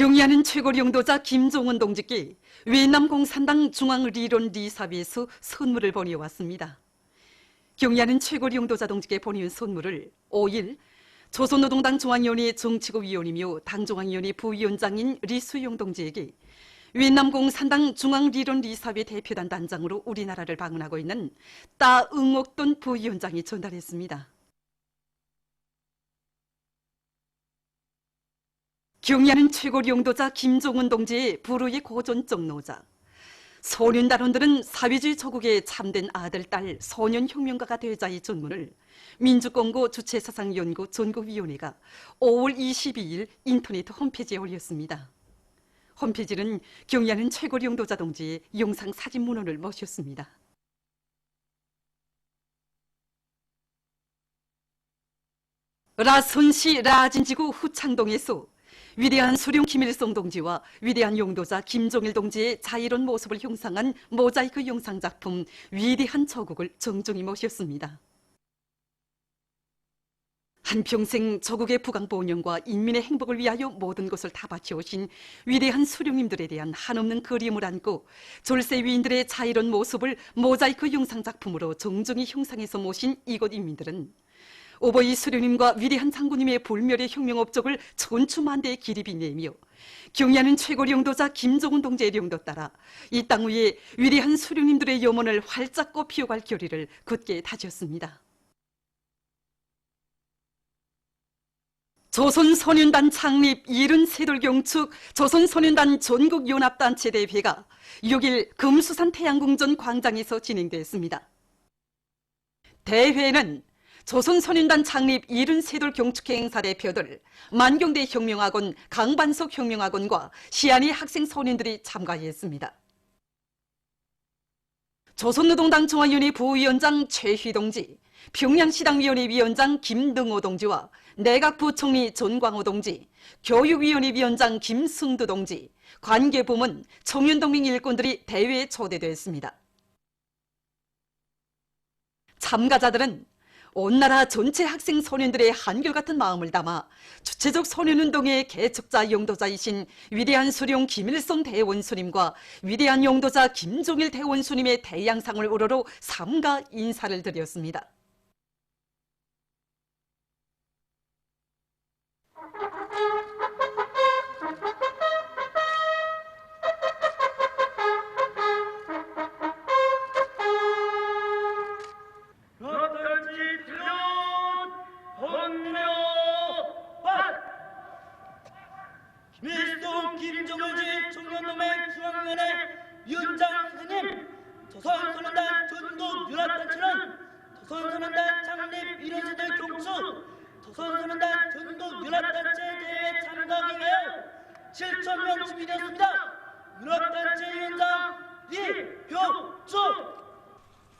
경의하는 최고령도자 김종은 동지께 외남공산당 중앙리론리사비에서 선물을 보내왔습니다. 경의하는 최고령도자 동지께 보내온 선물을 5일 조선노동당 중앙위원회 정치국 위원이며 당중앙위원회 부위원장인 리수용 동지에게 윈남공산당 중앙 리론 리사비 대표단 단장으로 우리나라를 방문하고 있는 따응옥돈 부위원장이 전달했습니다. 경의하는 최고領도자 김종은 동지의 불후의 고전적 노자. 소년단원들은 사회주의 조국의 참된 아들, 딸, 소년혁명가가 되자의 전문을 민주공고 주체사상연구 전국위원회가 5월 22일 인터넷 홈페이지에 올렸습니다. 홈페이지는 경의하는 최고領도자 동지의 영상 사진 문헌을 모셨습니다. 라선시 라진지구 후창동에서 위대한 수령 김일성 동지와 위대한 용도자 김종일 동지의 자유로운 모습을 형상한 모자이크 영상 작품 위대한 저국을 정중히 모셨습니다. 한평생 저국의 부강보훈령과 인민의 행복을 위하여 모든 것을 다 바쳐오신 위대한 수령님들에 대한 한없는 그리움을 안고 졸세 위인들의 자유로운 모습을 모자이크 영상 작품으로 정중히 형상해서 모신 이곳 인민들은 오버이 수령님과 위대한 장군님의 불멸의 혁명 업적을 천추만대의 기립이 내며 경의하는 최고領도자 김종훈 동지의 령도 따라 이 땅 위에 위대한 수령님들의 염원을 활짝 꽃피워갈 결의를 굳게 다졌습니다. 조선소년단 창립 73돌 경축 조선소년단 전국연합단체 대회가 6일 금수산 태양궁전 광장에서 진행됐습니다. 대회는 조선소년단 창립 73돌 경축회 행사 대표들, 만경대 혁명학원, 강반석 혁명학원과 시안의 학생 소년들이 참가했습니다. 조선노동당 중앙위원회 부위원장 최휘 동지, 평양시당위원회 위원장 김등호 동지와 내각부총리 전광호 동지, 교육위원회 위원장 김승두 동지, 관계부문, 청년동맹 일꾼들이 대회에 초대됐습니다. 참가자들은 온 나라 전체 학생 소년들의 한결같은 마음을 담아 주체적 소년운동의 개척자 용도자이신 위대한 수령 김일성 대원수님과 위대한 용도자 김종일 대원수님의 대양상을 우러러 삼가 인사를 드렸습니다. 전국연합단체는 조선소년단 창립 1년세대 경수 조선소년단 전국연합단체 대회 참가하기 위하여 7천명 집이 되었습니다 연합단체 위원장 이효주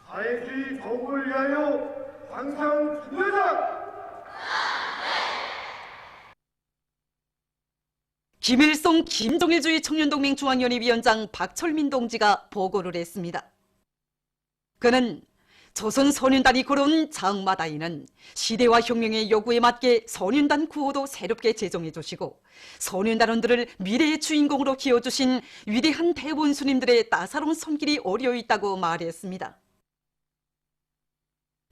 사회주의 정국을 위하여 항상 준비하자! 김일성 김정일주의 청년동맹 중앙위원회 위원장 박철민 동지가 보고를 했습니다. 그는 조선 소년단이 걸어온 장마다이는 시대와 혁명의 요구에 맞게 소년단 구호도 새롭게 제정해 주시고 소년단원들을 미래의 주인공으로 키워주신 위대한 대원수님들의 따사로운 손길이 오려 있다고 말했습니다.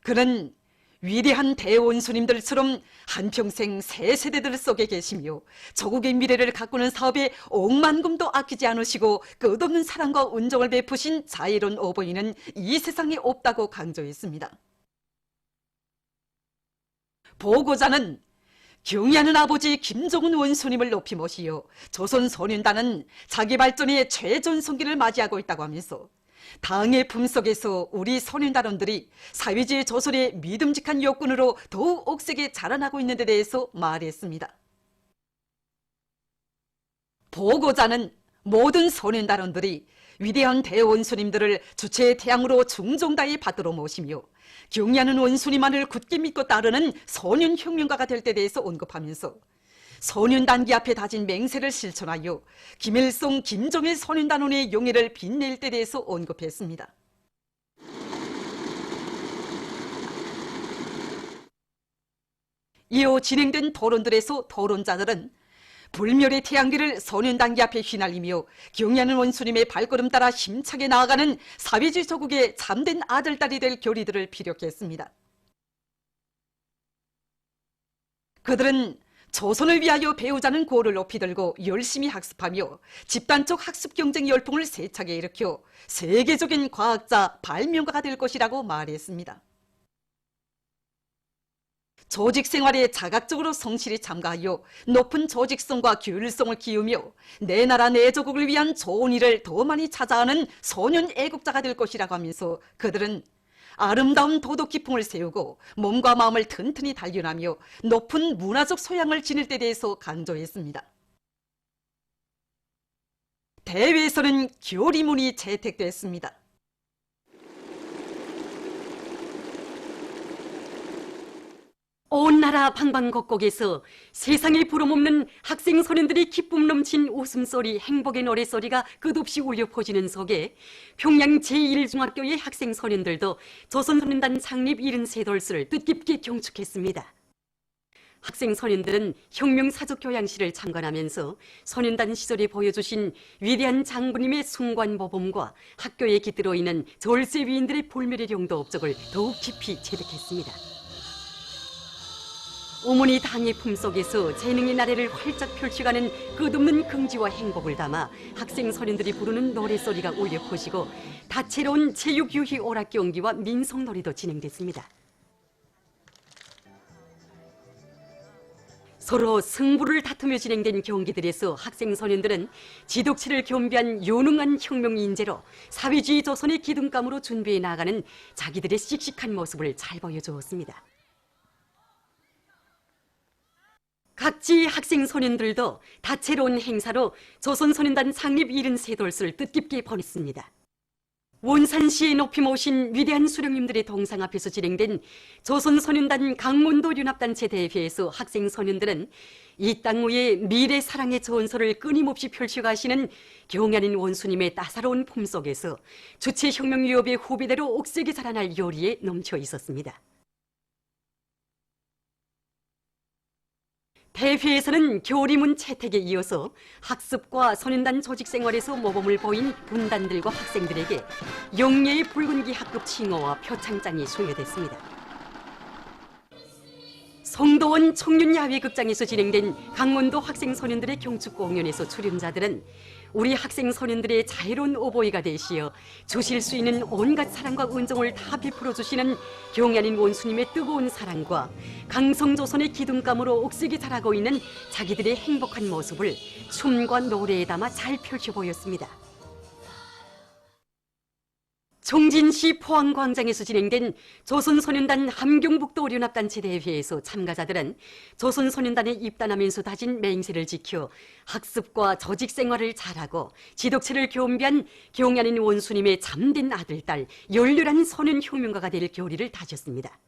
그는 위대한 대원수님들처럼 한평생 새 세대들 속에 계시며 저국의 미래를 가꾸는 사업에 억만금도 아끼지 않으시고 끝없는 사랑과 운정을 베푸신 자애로운 어버이는 이 세상에 없다고 강조했습니다. 보고자는 경의하는 아버지 김종은 원수님을 높이 모시어 조선 소년단은 자기 발전의 최전성기를 맞이하고 있다고 하면서 당의 품속에서 우리 소년단원들이 사회주의 조선의 믿음직한 욕군으로 더욱 억세게 자라나고 있는 데 대해서 말했습니다. 보고자는 모든 소년단원들이 위대한 대원수님들을 주체의 태양으로 중종다히 받들어 모시며 경의하는 원수님만을 굳게 믿고 따르는 소년혁명가가 될 때 대해서 언급하면서 소년단기 앞에 다진 맹세를 실천하여 김일성, 김정일 소년단원의 용해를 빛낼 때 대해서 언급했습니다. 이후 진행된 토론들에서 토론자들은 불멸의 태양기를 소년단기 앞에 휘날리며 경야는 원수님의 발걸음 따라 힘차게 나아가는 사회주의 조국의 참된 아들딸이 될 교리들을 피력했습니다. 그들은 조선을 위하여 배우자는 고를 높이 들고 열심히 학습하며 집단적 학습 경쟁 열풍을 세차게 일으켜 세계적인 과학자 발명가가 될 것이라고 말했습니다. 조직 생활에 자각적으로 성실히 참가하여 높은 조직성과 규율성을 키우며 내 나라 내 조국을 위한 좋은 일을 더 많이 찾아하는 소년 애국자가 될 것이라고 하면서 그들은 아름다운 도덕 기풍을 세우고 몸과 마음을 튼튼히 단련하며 높은 문화적 소양을 지닐 때 대해서 강조했습니다. 대회에서는 교리문이 채택됐습니다. 온 나라 방방곡곡에서 세상에 부름없는 학생 소년들이 기쁨 넘친 웃음소리, 행복의 노래소리가 끝없이 울려 퍼지는 속에 평양 제1중학교의 학생 소년들도 조선소년단 창립 73돌수를 뜻깊게 경축했습니다. 학생 소년들은 혁명 사족 교양실을 참관하면서 소년단 시절에 보여주신 위대한 장군님의 숭관 모범과 학교에 깃들어 있는 절세 위인들의 불멸의 용도 업적을 더욱 깊이 체득했습니다. 어머니 당의 품속에서 재능의 나래를 활짝 펼쳐가는 끝없는 긍지와 행복을 담아 학생 소년들이 부르는 노래소리가 울려 퍼지고 다채로운 체육유희 오락 경기와 민속놀이도 진행됐습니다. 서로 승부를 다투며 진행된 경기들에서 학생 소년들은 지독치를 겸비한 유능한 혁명 인재로 사회주의 조선의 기둥감으로 준비해 나가는 자기들의 씩씩한 모습을 잘 보여주었습니다. 각지 학생 소년들도 다채로운 행사로 조선소년단 창립 73돌수를 뜻깊게 보냈습니다. 원산시에 높이 모신 위대한 수령님들의 동상 앞에서 진행된 조선소년단 강원도 연합단체 대회에서 학생 소년들은 이 땅 위에 미래 사랑의 전설을 끊임없이 펼쳐가시는 경연인 원수님의 따사로운 품속에서 주체혁명유업의 후배대로 옥색이 자라날 요리에 넘쳐 있었습니다. 대회에서는 교리문 채택에 이어서 학습과 선인단 조직 생활에서 모범을 보인 분단들과 학생들에게 영예의 붉은기 학급 칭호와 표창장이 수여됐습니다. 성도원 청년야외극장에서 진행된 강원도 학생 소년들의 경축 공연에서 출연자들은 우리 학생 소년들의 자유로운 오보이가 되시어 주실 수 있는 온갖 사랑과 은정을 다 베풀어 주시는 경연인 원수님의 뜨거운 사랑과 강성조선의 기둥감으로 옥색이 자라고 있는 자기들의 행복한 모습을 춤과 노래에 담아 잘 펼쳐 보였습니다. 종진시 포항광장에서 진행된 조선소년단 함경북도 연합단체 대회에서 참가자들은 조선소년단에 입단하면서 다진 맹세를 지켜 학습과 조직 생활을 잘하고 지덕체를 겸비한 경연인 원수님의 참된 아들, 딸, 열렬한 소년 혁명가가 될 교리를 다졌습니다.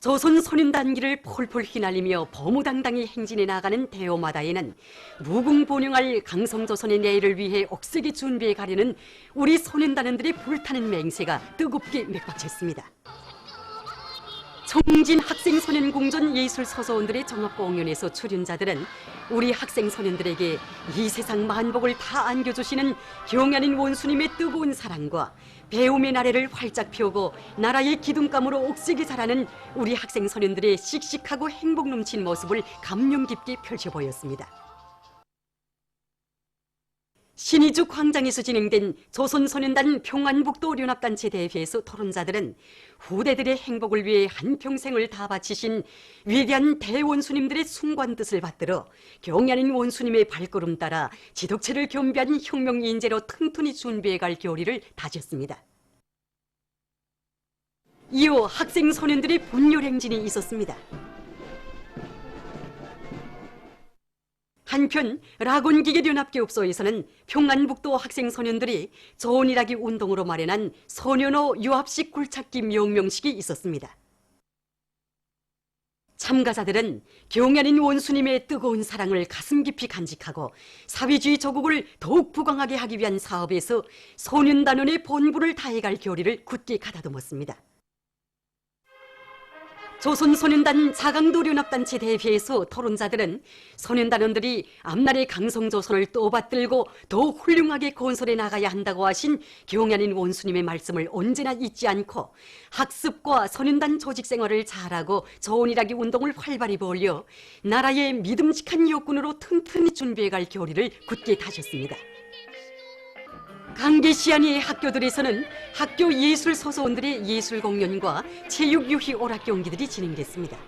조선 소년단기를 폴폴 휘날리며 버무당당히 행진해 나가는 대오마다에는 무궁본영할 강성조선의 내일을 위해 억세게 준비해 가려는 우리 소년단원들의 불타는 맹세가 뜨겁게 맥박쳤습니다. 청진 학생 소년 공전 예술 서소원들의 종합 공연에서 출연자들은 우리 학생 소년들에게 이 세상 만복을 다 안겨주시는 경연인 원수님의 뜨거운 사랑과 배움의 나래를 활짝 펴고 나라의 기둥감으로 옥색이 자라는 우리 학생 소년들의 씩씩하고 행복 넘친 모습을 감명 깊게 펼쳐 보였습니다. 신의주 광장에서 진행된 조선소년단 평안북도 연합단체 대회에서 토론자들은 후대들의 행복을 위해 한평생을 다 바치신 위대한 대원수님들의 숭관 뜻을 받들어 경연인 원수님의 발걸음 따라 지덕체를 겸비한 혁명 인재로 튼튼히 준비해 갈 교리를 다졌습니다. 이후 학생 소년들의 분열 행진이 있었습니다. 한편 라곤기계연합교육소에서는 평안북도 학생 소년들이 일하기 운동으로 마련한 소년호 유합식 굴착기 명명식이 있었습니다. 참가자들은 경연인 원수님의 뜨거운 사랑을 가슴 깊이 간직하고 사회주의 조국을 더욱 부강하게 하기 위한 사업에서 소년단원의 본분을 다해갈 교리를 굳게 가다듬었습니다. 조선 소년단 자강도 련합단체 대회에서 토론자들은 소년단원들이 앞날의 강성조선을 또 받들고 더 훌륭하게 건설해 나가야 한다고 하신 경연인 원수님의 말씀을 언제나 잊지 않고 학습과 소년단 조직 생활을 잘하고 일하기 운동을 활발히 벌여 나라의 믿음직한 역군으로 튼튼히 준비해 갈 교리를 굳게 다졌습니다. 강계시안의 학교들에서는 학교 예술 소소원들의 예술 공연과 체육 유희 오락 경기들이 진행됐습니다.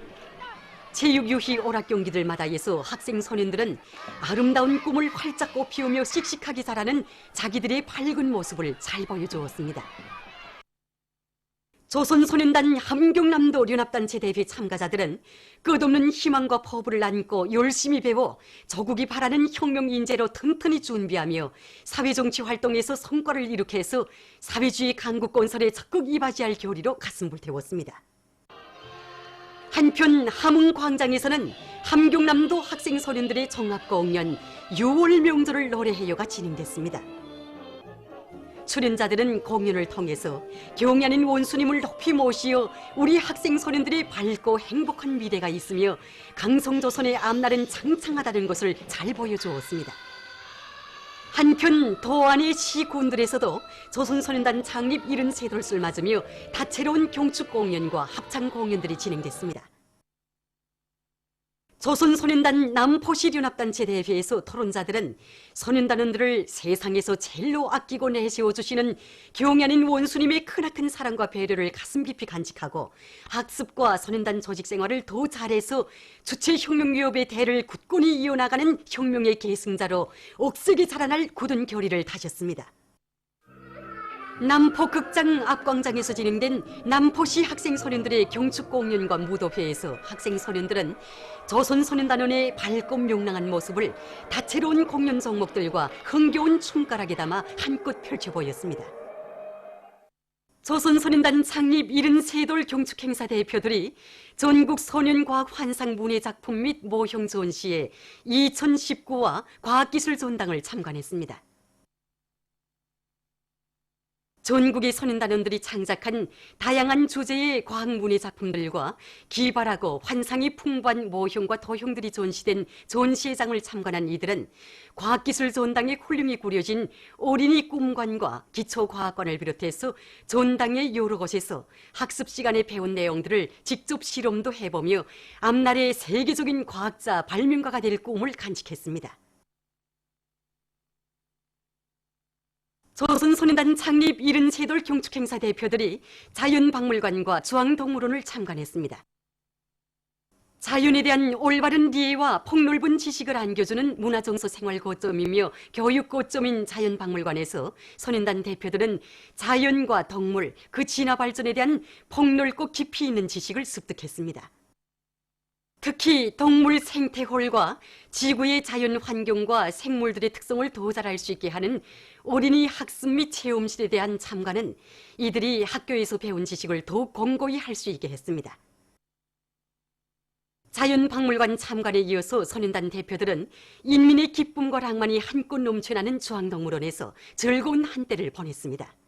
체육 유희 오락 경기들마다에서 학생 소년들은 아름다운 꿈을 활짝 꽃피우며 씩씩하게 자라는 자기들의 밝은 모습을 잘 보여주었습니다. 조선소년단 함경남도 연합단체 대회 참가자들은 끝없는 희망과 포부를 안고 열심히 배워 조국이 바라는 혁명 인재로 튼튼히 준비하며 사회정치 활동에서 성과를 이룩해서 사회주의 강국 건설에 적극 이바지할 교리로 가슴 불태웠습니다. 한편 함흥광장에서는 함경남도 학생 소년들의 종합공연 6월 명절을 노래해요가 진행됐습니다. 출연자들은 공연을 통해서 경연인 원수님을 높이 모시어 우리 학생 소년들의 밝고 행복한 미래가 있으며 강성조선의 앞날은 창창하다는 것을 잘 보여주었습니다. 한편 도안의 시군들에서도 조선소년단 창립 73돌을 맞으며 다채로운 경축 공연과 합창 공연들이 진행됐습니다. 조선소년단 남포시 연합단체 대회에서 토론자들은 소년단원들을 세상에서 제일로 아끼고 내세워 주시는 경연인 원수님의 크나큰 사랑과 배려를 가슴 깊이 간직하고 학습과 소년단 조직 생활을 더 잘해서 주체 혁명 위협의 대를 굳건히 이어나가는 혁명의 계승자로 옥색이 자라날 굳은 결의를 다졌습니다. 남포 극장 앞광장에서 진행된 남포시 학생 소년들의 경축 공연과 무도회에서 학생 소년들은 조선 소년단원의 밝고 명랑한 모습을 다채로운 공연 종목들과 흥겨운 춤가락에 담아 한껏 펼쳐 보였습니다. 조선 소년단 창립 73돌 경축 행사 대표들이 전국 소년과학 환상 문예 작품 및 모형 전시회 2019와 과학기술 전당을 참관했습니다. 전국의 소년단원들이 창작한 다양한 주제의 과학문예 작품들과 기발하고 환상이 풍부한 모형과 도형들이 전시된 전시회장을 참관한 이들은 과학기술 전당에 훌륭히 꾸려진 어린이 꿈관과 기초과학관을 비롯해서 전당의 여러 곳에서 학습 시간에 배운 내용들을 직접 실험도 해보며 앞날의 세계적인 과학자 발명가가 될 꿈을 간직했습니다. 조선소년단 창립 73돌 경축행사 대표들이 자연박물관과 중앙동물원을 참관했습니다. 자연에 대한 올바른 이해와 폭넓은 지식을 안겨주는 문화정서 생활 고점이며 교육 고점인 자연박물관에서 소년단 대표들은 자연과 동물, 그 진화 발전에 대한 폭넓고 깊이 있는 지식을 습득했습니다. 특히 동물 생태홀과 지구의 자연 환경과 생물들의 특성을 알수 있게 하는 어린이 학습 및 체험실에 대한 참관은 이들이 학교에서 배운 지식을 더욱 공고히 할 수 있게 했습니다. 자연박물관 참관에 이어서 선인단 대표들은 인민의 기쁨과 낭만이 한껏 넘쳐나는 중앙동물원에서 즐거운 한때를 보냈습니다.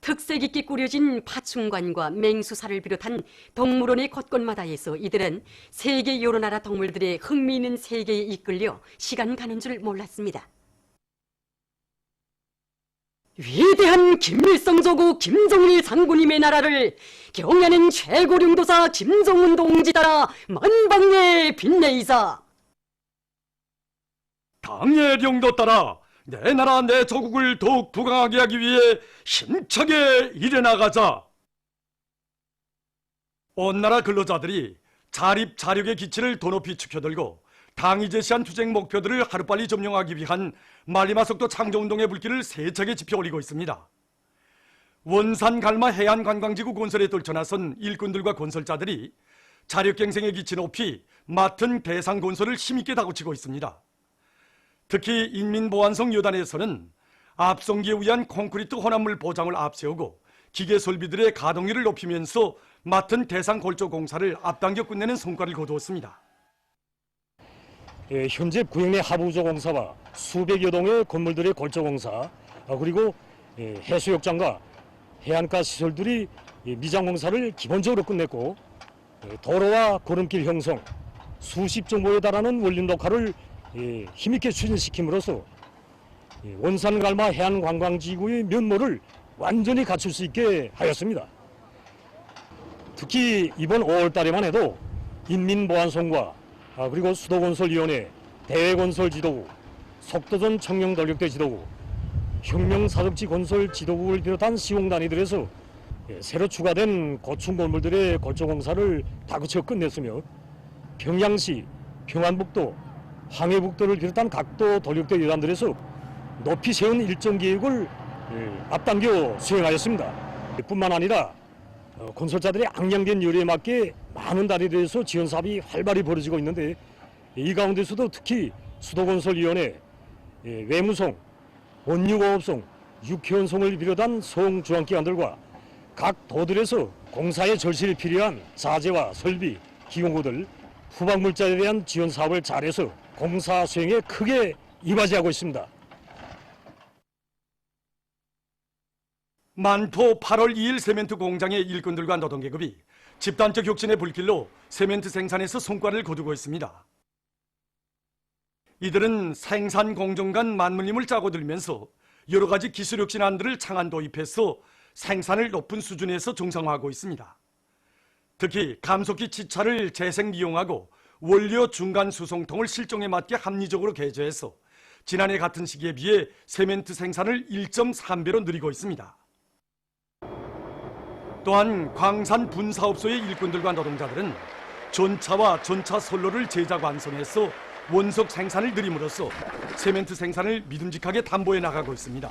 특색 있게 꾸려진 파충관과 맹수사를 비롯한 동물원의 곳곳마다에서 이들은 세계 여러 나라 동물들의 흥미있는 세계에 이끌려 시간 가는 줄 몰랐습니다. 위대한 김일성 조국 김정일 장군님의 나라를 경야는 최고령도사 김정은 동지 따라 만방에 빛내이사 당의령도 따라 내 나라 내 조국을 더욱 부강하게 하기 위해 힘차게 일해나가자. 온 나라 근로자들이 자립 자력의 기치를 더 높이 축혀들고 당이 제시한 투쟁 목표들을 하루빨리 점령하기 위한 말리마석도 창조운동의 불길을 세차게 지펴올리고 있습니다. 원산 갈마 해안 관광지구 건설에 떨쳐나선 일꾼들과 건설자들이 자력갱생의 기치 높이 맡은 대상 건설을 힘있게 다구치고 있습니다. 특히 인민보안성 여단에서는 앞성기에 의한 콘크리트 혼합물 보장을 앞세우고 기계 설비들의 가동률을 높이면서 맡은 대상 골조 공사를 앞당겨 끝내는 성과를 거두었습니다. 예, 현재 구역 내 하부조 공사와 수백여 동의 건물들의 골조 공사 아, 그리고 예, 해수욕장과 해안가 시설들이 예, 미장 공사를 기본적으로 끝냈고 예, 도로와 고름길 형성, 수십 정보에 달하는 원림 녹화를 예, 힘있게 추진시킴으로써 예, 원산 갈마 해안 관광지구의 면모를 완전히 갖출 수 있게 하였습니다. 특히 이번 5월 달에만 해도 인민보안성과 아, 그리고 수도건설위원회, 대외건설지도부, 속도전 청령전력대 지도부, 혁명사적지 건설 지도부를 비롯한 시공단위들에서 예, 새로 추가된 고층 건물들의 골조공사를 다 그쳐 끝냈으며 평양시, 평안북도, 황해북도를 비롯한 각도 돌력대 여단들에서 높이 세운 일정 계획을 예, 앞당겨 수행하였습니다. 뿐만 아니라 어, 건설자들의 악량된 요리에 맞게 많은 단위들에서 지원 사업이 활발히 벌어지고 있는데 이 가운데서도 특히 수도건설위원회, 예, 외무성, 원유공업성, 육해원성을 비롯한 소홍중앙기관들과 각 도들에서 공사에 절실히 필요한 자재와 설비, 기공구들, 후방물자에 대한 지원 사업을 잘해서 공사 수행에 크게 이바지하고 있습니다. 만포 8월 2일 세멘트 공장의 일꾼들과 노동계급이 집단적 혁신의 불길로 세멘트 생산에서 성과를 거두고 있습니다. 이들은 생산 공정 간 만물림을 짜고 들면서 여러 가지 기술 혁신안들을 창안 도입해서 생산을 높은 수준에서 정상화하고 있습니다. 특히 감속기 치차를 재생 이용하고 원료 중간 수송통을 실종에 맞게 합리적으로 개조해서 지난해 같은 시기에 비해 세멘트 생산을 1.3배로 늘리고 있습니다. 또한 광산 분사업소의 일꾼들과 노동자들은 전차와 전차 선로를 제작 완성해서 원석 생산을 늘림으로써 세멘트 생산을 믿음직하게 담보해 나가고 있습니다.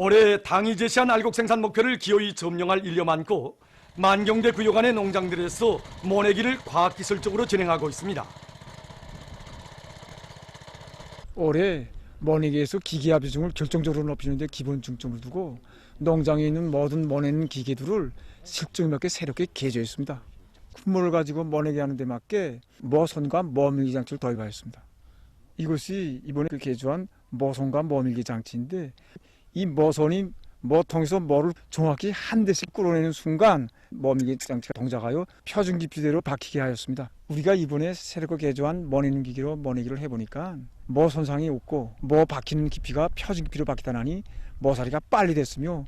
올해 당이 제시한 알곡 생산 목표를 기어이 점령할 일려 많고 만경대 구역 안의 농장들에서 모내기를 과학기술적으로 진행하고 있습니다. 올해 모내기에서 기계화 비중을 결정적으로 높이는 데 기본 중점을 두고 농장에 있는 모든 모내는 기계들을 실적에 맞게 새롭게 개조했습니다. 콧물을 가지고 모내기 하는 데 맞게 모선과 모밀기 장치를 도입하였습니다. 이것이 이번에 그 개조한 모선과 모밀기 장치인데 이 모선이 모통에서 모를 정확히 한 대씩 끌어내는 순간 모밀기 장치가 동작하여 표준 깊이대로 박히게 하였습니다. 우리가 이번에 새롭게 개조한 모내는 기계로 모내기를 해보니까 모 손상이 없고 모 박히는 깊이가 표준 깊이로 박히다나니 모사리가 빨리 됐으며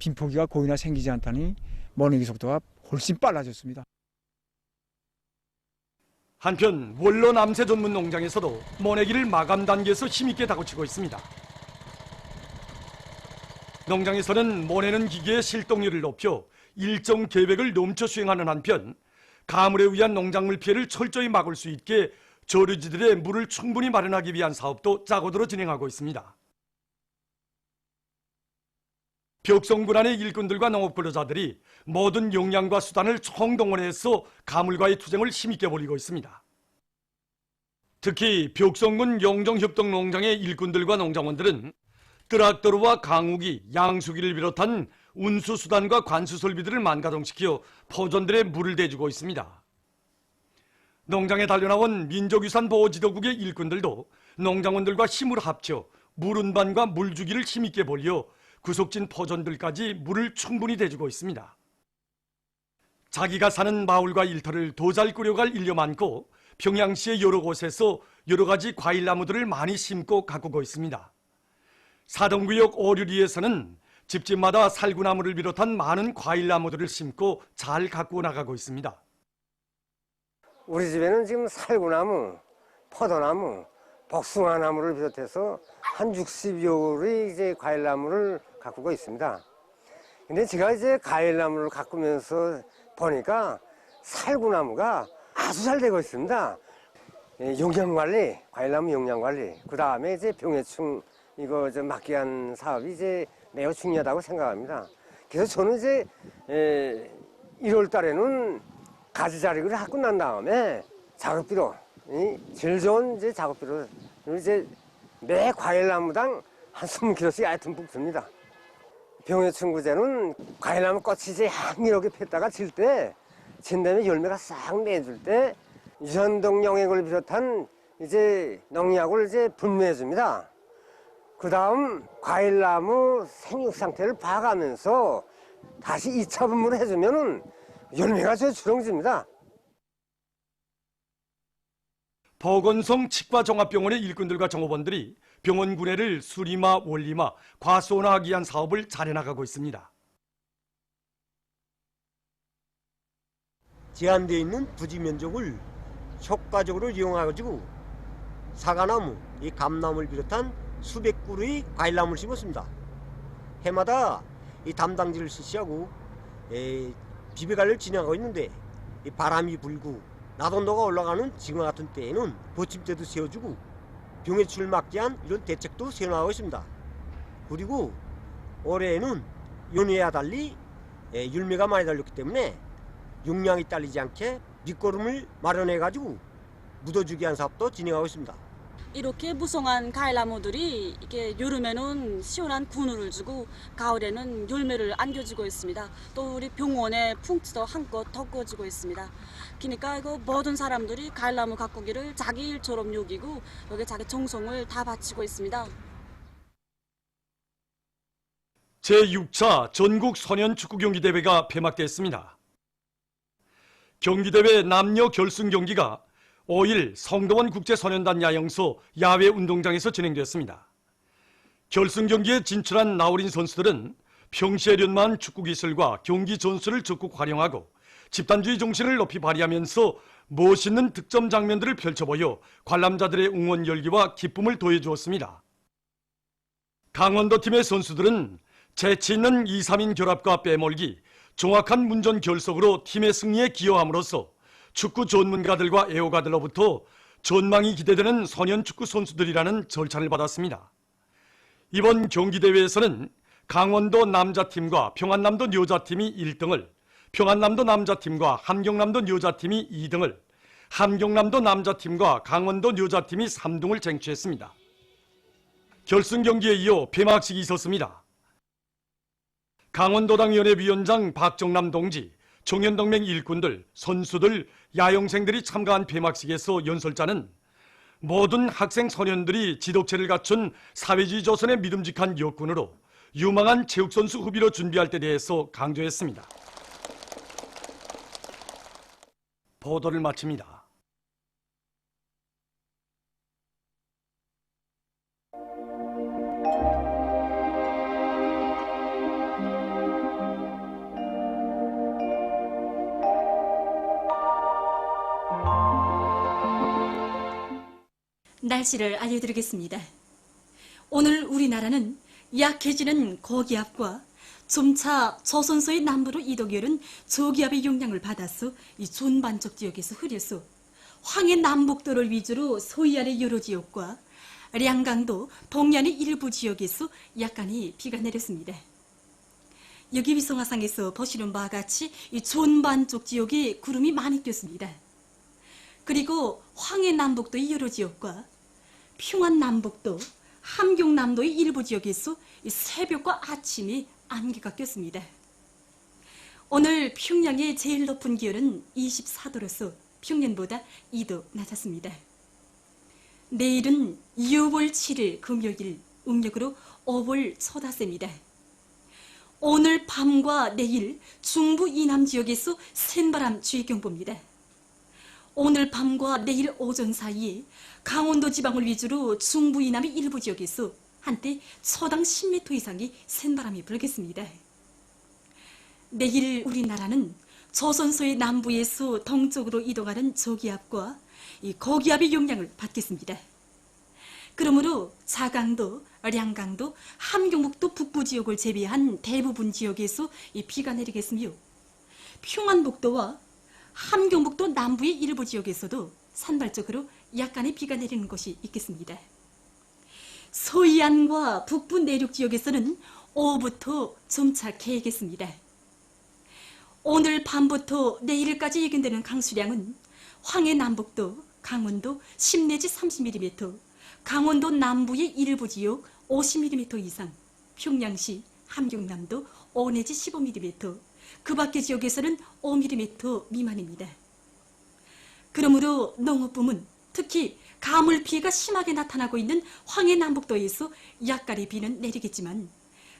빈포기가 거의나 생기지 않다니 모내기 속도가 훨씬 빨라졌습니다. 한편 원로 남새 전문 농장에서도 모내기를 마감 단계에서 힘있게 다고치고 있습니다. 농장에서는 모내는 기계의 실동률을 높여 일정 계획을 넘쳐 수행하는 한편 가물에 의한 농작물 피해를 철저히 막을 수 있게 저류지들의 물을 충분히 마련하기 위한 사업도 짜고들어 진행하고 있습니다. 벽성군 안의 일꾼들과 농업 근로자들이 모든 역량과 수단을 총동원해서 가물과의 투쟁을 힘있게 벌이고 있습니다. 특히 벽성군 영정협동 농장의 일꾼들과 농장원들은 트락터로와 강우기, 양수기를 비롯한 운수수단과 관수설비들을 만가동시켜 포존들의 물을 대주고 있습니다. 농장에 달려나온 민족유산 보호지도국의 일꾼들도 농장원들과 힘을 합쳐 물 운반과 물주기를 힘있게 벌여 구속진 포존들까지 물을 충분히 대주고 있습니다. 자기가 사는 마을과 일터를 더잘 꾸려갈 인력 많고 평양시의 여러 곳에서 여러 가지 과일나무들을 많이 심고 가꾸고 있습니다. 사동구역 오류리에서는 집집마다 살구나무를 비롯한 많은 과일나무들을 심고 잘 가꾸어 나가고 있습니다. 우리 집에는 지금 살구나무, 포도나무, 복숭아나무를 비롯해서 한 60여 그루의 이제 과일나무를 가꾸고 있습니다. 근데 제가 이제 과일나무를 가꾸면서 보니까 살구나무가 아주 잘 되고 있습니다. 예, 용량 관리, 과일나무 용량 관리, 그 다음에 이제 병해충 이거 좀 막기 위한 사업이 이제 매우 중요하다고 생각합니다. 그래서 저는 이제 1월 달에는 가지 자리를 하고 난 다음에 작업비로 이 제일 좋은 이제 작업비로 이제 매 과일 나무당 한 20kg씩 하여튼 붓습니다. 병해충구제는 과일 나무 꽃이 이제 향기롭게 폈다가 질 때, 진 다음에 열매가 싹 내줄 때, 유전동 영액을 비롯한 이제 농약을 이제 분무해 줍니다. 그 다음 과일나무 생육 상태를 봐가면서 다시 2차 분무를 해주면은 열매가 저 주렁집니다. 보건성 치과종합병원의 일꾼들과 종업원들이 병원 구내를 수리마, 원리마, 과수원화하기 위한 사업을 잘 해나가고 있습니다. 제한되어 있는 부지 면적을 효과적으로 이용해가지고 사과나무, 이 감나무를 비롯한 수백 그루의 과일나무를 심었습니다. 해마다 이 담당지를 실시하고 에, 비비관리를 진행하고 있는데 이 바람이 불고 나돈도가 올라가는 지금 같은 때에는 보침대도 세워주고 병해출 막기 위한 이런 대책도 세워나가고 있습니다. 그리고 올해에는 연해와 달리 에, 율매가 많이 달렸기 때문에 용량이 딸리지 않게 밑거름을 마련해 가지고 묻어주기 위한 사업도 진행하고 있습니다. 이렇게 무성한 과일나무들이 이게 여름에는 시원한 군우를 주고 가을에는 열매를 안겨주고 있습니다. 또 우리 병원의 풍치도 한껏 덮어지고 있습니다. 그러니까 이거 모든 사람들이 과일나무 가꾸기를 자기 일처럼 여기고 여기 자기 정성을 다 바치고 있습니다. 제6차 전국 소년 축구 경기 대회가 폐막됐습니다. 경기 대회 남녀 결승 경기가 5일 성동원 국제소년단 야영소 야외 운동장에서 진행됐습니다. 결승 경기에 진출한 나우린 선수들은 평시에 연마한 축구 기술과 경기 전술을 적극 활용하고 집단주의 정신을 높이 발휘하면서 멋있는 득점 장면들을 펼쳐보여 관람자들의 응원 열기와 기쁨을 더해주었습니다. 강원도 팀의 선수들은 재치 있는 2, 3인 결합과 빼몰기, 정확한 문전 결석으로 팀의 승리에 기여함으로써 축구 전문가들과 애호가들로부터 전망이 기대되는 소년 축구 선수들이라는 절찬을 받았습니다. 이번 경기대회에서는 강원도 남자팀과 평안남도 여자팀이 1등을, 평안남도 남자팀과 함경남도 여자팀이 2등을, 함경남도 남자팀과 강원도 여자팀이 3등을 쟁취했습니다. 결승 경기에 이어 폐막식이 있었습니다. 강원도당 위원회 위원장 박정남 동지, 청년동맹 일꾼들, 선수들, 야영생들이 참가한 폐막식에서 연설자는 모든 학생 소년들이 지도체를 갖춘 사회주의 조선의 믿음직한 여군으로 유망한 체육선수 후비로 준비할 때 대해서 강조했습니다. 보도를 마칩니다. 날씨를 알려드리겠습니다. 오늘 우리나라는 약해지는 고기압과 점차 저선소의 남부로 이동해오는 저기압의 영향을 받아서 이 존반적 지역에서 흐려서 황해 남북도를 위주로 서해안의 여러 지역과 량강도 동해안의 일부 지역에서 약간의 비가 내렸습니다. 여기 위성화상에서 보시는 바와 같이 이 존반쪽 지역에 구름이 많이 꼈습니다. 그리고 황해 남북도의 여러 지역과 평안 남북도, 함경 남도의 일부 지역에서 이 새벽과 아침이 안개가 꼈습니다. 오늘 평양의 제일 높은 기온은 24도로서 평년보다 2도 낮았습니다. 내일은 6월 7일 금요일 음력으로 5월 초다세입니다. 오늘 밤과 내일 중부 이남 지역에서 센바람 주의경보입니다. 오늘 밤과 내일 오전 사이에 강원도 지방을 위주로 중부 이남의 일부 지역에서 한때 초당 10m 이상의 센바람이 불겠습니다. 내일 우리나라는 조선소의 남부에서 동쪽으로 이동하는 저기압과 이 고기압의 영향을 받겠습니다. 그러므로 자강도, 량강도, 함경북도 북부 지역을 제외한 대부분 지역에서 이 비가 내리겠으며 평안북도와 함경북도 남부의 일부 지역에서도 산발적으로 약간의 비가 내리는 곳이 있겠습니다. 서해안과 북부 내륙 지역에서는 오후부터 점차 개겠습니다. 오늘 밤부터 내일까지 예견되는 강수량은 황해 남북도, 강원도 10 내지 30mm, 강원도 남부의 일부 지역 50mm 이상, 평양시, 함경남도 5 내지 15mm, 그 밖의 지역에서는 5mm 미만입니다. 그러므로 농업부문, 특히 가물 피해가 심하게 나타나고 있는 황해 남북도에서 약간의 비는 내리겠지만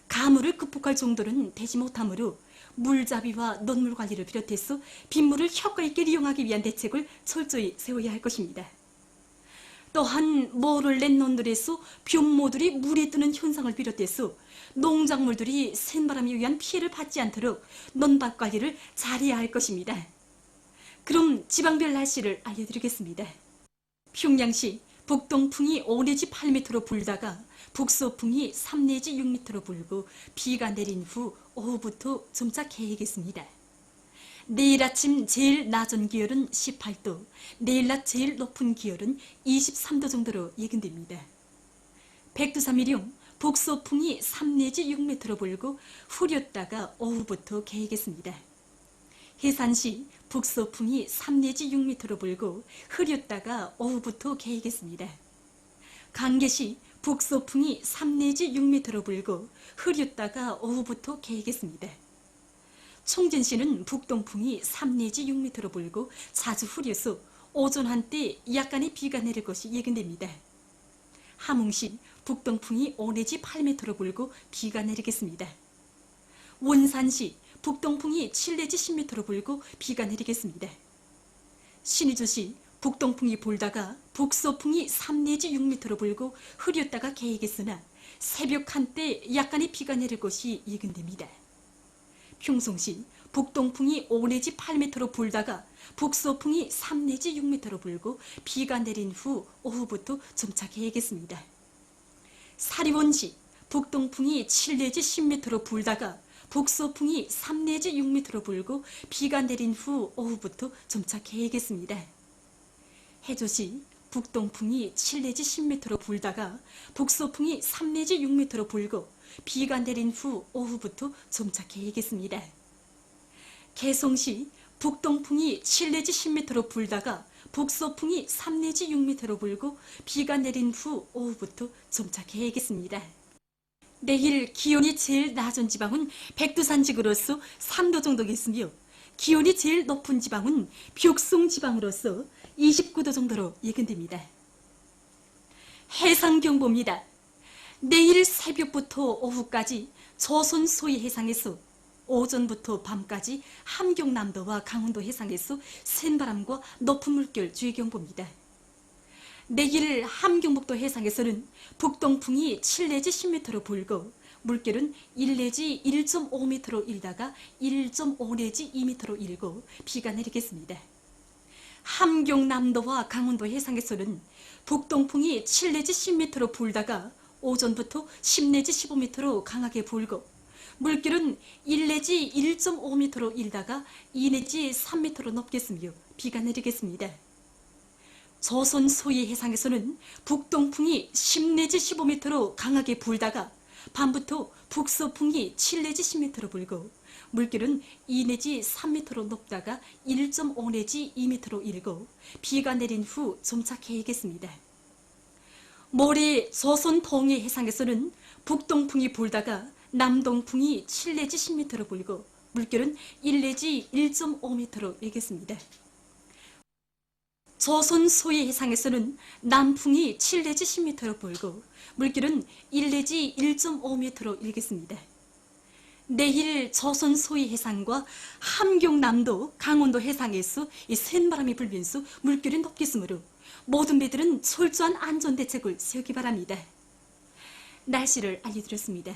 가물을 극복할 정도는 되지 못하므로 물잡이와 논물 관리를 비롯해서 빗물을 효과 있게 이용하기 위한 대책을 철저히 세워야 할 것입니다. 또한 모를 낸 논들에서 뷝모들이 물에 뜨는 현상을 비롯해서 농작물들이 센바람에 의한 피해를 받지 않도록 논밭 관리를 잘해야 할 것입니다. 그럼 지방별 날씨를 알려드리겠습니다. 평양시 북동풍이 5 내지 8m로 불다가 북서풍이 3 내지 6m로 불고 비가 내린 후 오후부터 점차 개겠습니다. 내일 아침 제일 낮은 기온은 18도, 내일 낮 제일 높은 기온은 23도 정도로 예견됩니다. 백두산미령 북서풍이 3 내지 6m로 불고 후렸다가 오후부터 개겠습니다. 해산시 북서풍이 3 내지 6m로 불고 흐렸다가 오후부터 개겠습니다. 강계시 북서풍이 3 내지 6m로 불고 흐렸다가 오후부터 개겠습니다. 총진시는 북동풍이 3 내지 6m로 불고 자주 흐려서 오전 한때 약간의 비가 내릴 것이 예견됩니다. 함흥시 북동풍이 5 내지 8m로 불고 비가 내리겠습니다. 원산시 북동풍이 7 내지 10m로 불고 비가 내리겠습니다. 신의주시 북동풍이 불다가 북서풍이 3 내지 6m로 불고 흐렸다가 개이겠으나 새벽 한때 약간의 비가 내릴 것이 예견됩니다. 평송시 북동풍이 5 내지 8m로 불다가 북서풍이 3 내지 6m로 불고 비가 내린 후 오후부터 점차 개겠습니다. 사리원시 북동풍이 7 내지 10m로 불다가 북서풍이 3 내지 6m로 불고 비가 내린 후 오후부터 점차 개겠습니다. 해조시 북동풍이 7 내지 10m로 불다가 북서풍이 3 내지 6m로 불고 비가 내린 후 오후부터 점차 개겠습니다. 개성시 북동풍이 7 내지 10m로 불다가 북서풍이 3 내지 6m로 불고 비가 내린 후 오후부터 점차 개겠습니다. 내일 기온이 제일 낮은 지방은 백두산 지구로서 3도 정도겠으며 기온이 제일 높은 지방은 벽송 지방으로서 29도 정도로 예견됩니다. 해상경보입니다. 내일 새벽부터 오후까지 조선 소위 해상에서 오전부터 밤까지 함경남도와 강원도 해상에서 센 바람과 높은 물결 주의경보입니다. 내일 함경북도 해상에서는 북동풍이 7 내지 10m로 불고 물결은 1 내지 1.5m로 일다가 1.5 내지 2m로 일고 비가 내리겠습니다. 함경남도와 강원도 해상에서는 북동풍이 7 내지 10m로 불다가 오전부터 10 내지 15m로 강하게 불고 물결은 1 내지 1.5m로 일다가 2 내지 3m로 높겠으며 비가 내리겠습니다. 조선 소위 해상에서는 북동풍이 10 내지 15m로 강하게 불다가 밤부터 북서풍이 7 내지 10m로 불고 물결은 2 내지 3m로 높다가 1.5 내지 2m로 일고 비가 내린 후 점차 개겠습니다. 모레 조선 동해 해상에서는 북동풍이 불다가 남동풍이 7 내지 10m로 불고 물결은 1 내지 1.5m로 일겠습니다. 조선 소위 해상에서는 남풍이 7 내지 10m로 불고 물결은 1 내지 1.5m로 일겠습니다. 내일 조선 소위 해상과 함경남도, 강원도 해상에서 이 센 바람이 불면서 물결이 높겠으므로 모든 배들은 철저한 안전 대책을 세우기 바랍니다. 날씨를 알려드렸습니다.